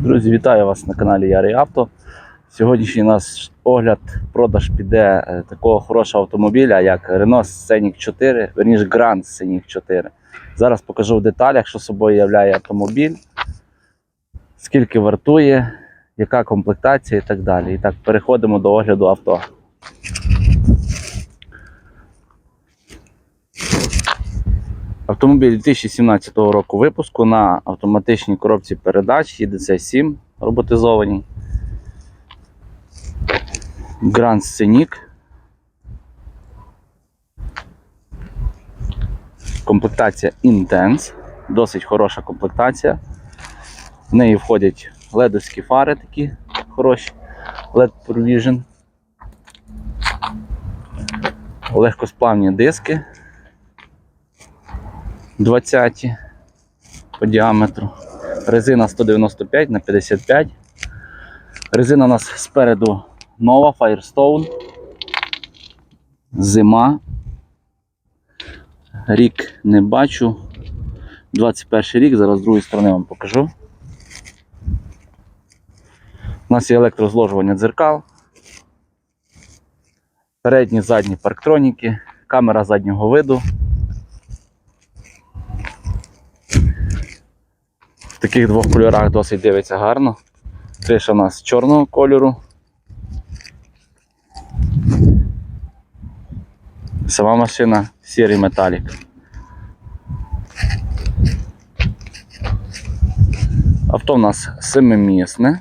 Друзі, вітаю вас на каналі Ярий Авто. Сьогоднішній наш огляд, продаж піде е, такого хорошого автомобіля, як Renault Scenic 4, верніше Grand Scenic 4. Зараз покажу в деталях, що собою являє автомобіль, скільки вартує, яка комплектація і так далі. І так, переходимо до огляду авто. Автомобіль 2017 року випуску на автоматичній коробці передач ЄДЦ 7 роботизованій. Grand Scenic. Комплектація Intense. Досить хороша комплектація. В неї входять ледовські фари такі хороші, LED Provision. Легкосплавні диски 20 по діаметру. Резина 195 на 55. Резина у нас спереду нова Firestone. Зима. Рік не бачу. 21 рік, зараз з другої сторони вам покажу. У нас є електрозложування дзеркал. Передні, задні парктроніки, камера заднього виду. В таких двох кольорах досить дивиться гарно. Криша у нас чорного кольору. Сама машина сірий металік. Авто у нас семимісне.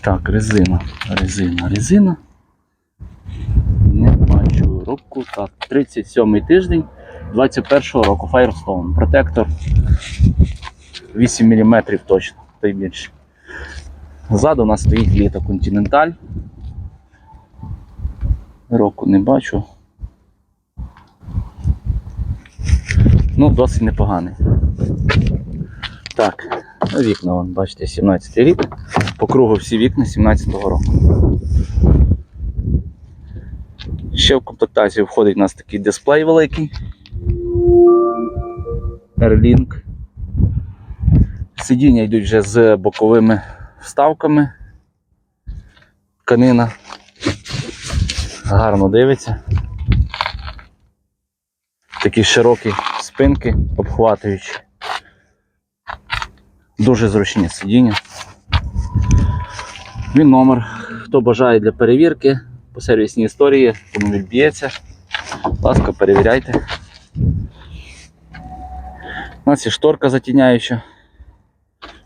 Так, резина, резина, резина. Не бачу руку. Так, 37 тиждень 21-го року. Firestone. Протектор 8 мм точно, та й більше. Ззаду у нас стоїть літо Continental. Року не бачу. Ну, досить непоганий. Так, вікна, вон, бачите, 17 рік. По кругу всі вікна 17-го року. Ще в комплектацію входить у нас такий дисплей великий. Airlink. Сидіння йдуть вже з боковими вставками. Тканина. Гарно дивиться. Такі широкі спинки, обхватуючі. Дуже зручні сидіння. Він номер. Хто бажає для перевірки по сервісній історії, автомобіль б'ється. Ласка, перевіряйте. У нас є шторка затіняюча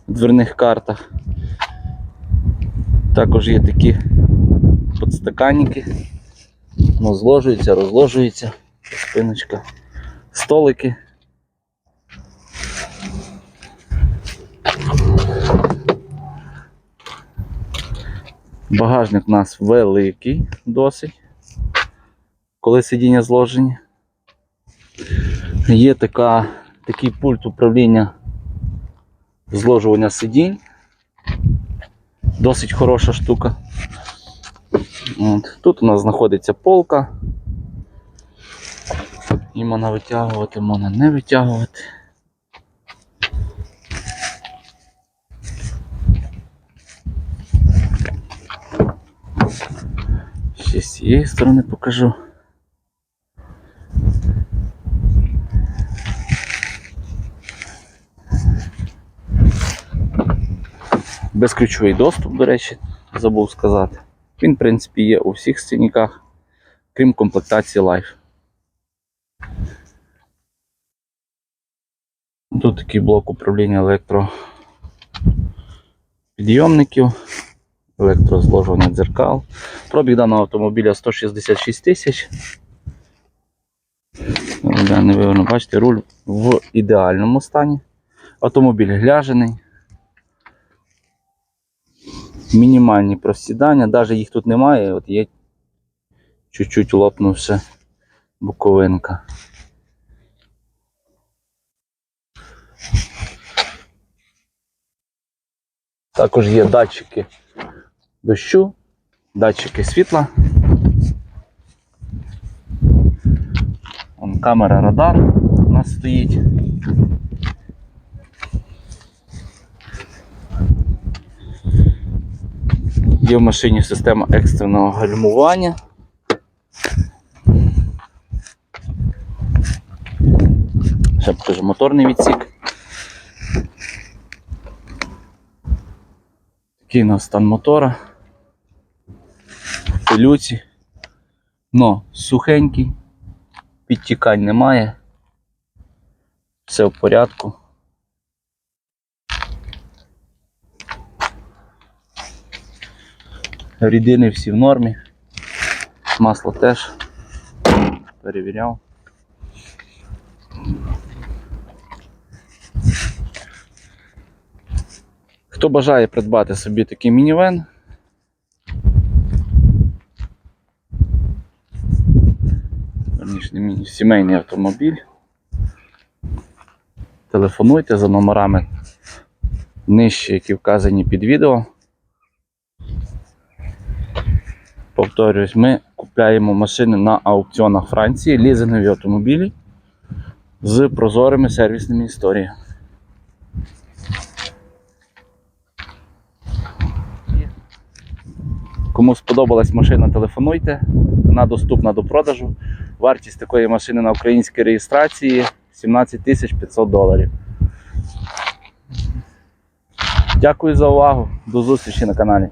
в дверних картах. Також є такі подстаканники. Воно зложується, розложується, спиночка, столики. Багажник у нас великий досить, коли сидіння зложені. Є така, такий пульт управління зложування сидінь. Досить хороша штука. От. Тут у нас знаходиться полка. І можна витягувати, можна не витягувати. Ще з цієї сторони покажу. Безключовий доступ, до речі, забув сказати. Він, в принципі, є у всіх сценіках, крім комплектації Life. Тут такий блок управління електропідйомників, електрозложування дзеркал. Пробіг даного автомобіля 166 тисяч. Не виверно, бачите, руль в ідеальному стані. Автомобіль гляжений. Мінімальні просідання, навіть їх тут немає, от є чуть-чуть лопнувши боковинка. Також є датчики дощу, датчики світла. камера радар у нас стоїть. Є в машині система екстреного гальмування. Ще покажу моторний відсік. Такий у нас стан мотора. Пилюці. Но сухенький, підтікань немає. Все в порядку. Рідини всі в нормі. Масло теж перевіряв. Хто бажає придбати собі такий мінівен, міні, сімейний автомобіль, телефонуйте за номерами нижче, які вказані під відео. Повторюсь, ми купляємо машини на аукціонах Франції, лізингові автомобілі з прозорими сервісними історіями. Кому сподобалась машина, телефонуйте. Вона доступна до продажу. Вартість такої машини на українській реєстрації 17 500 доларів. Дякую за увагу. До зустрічі на каналі.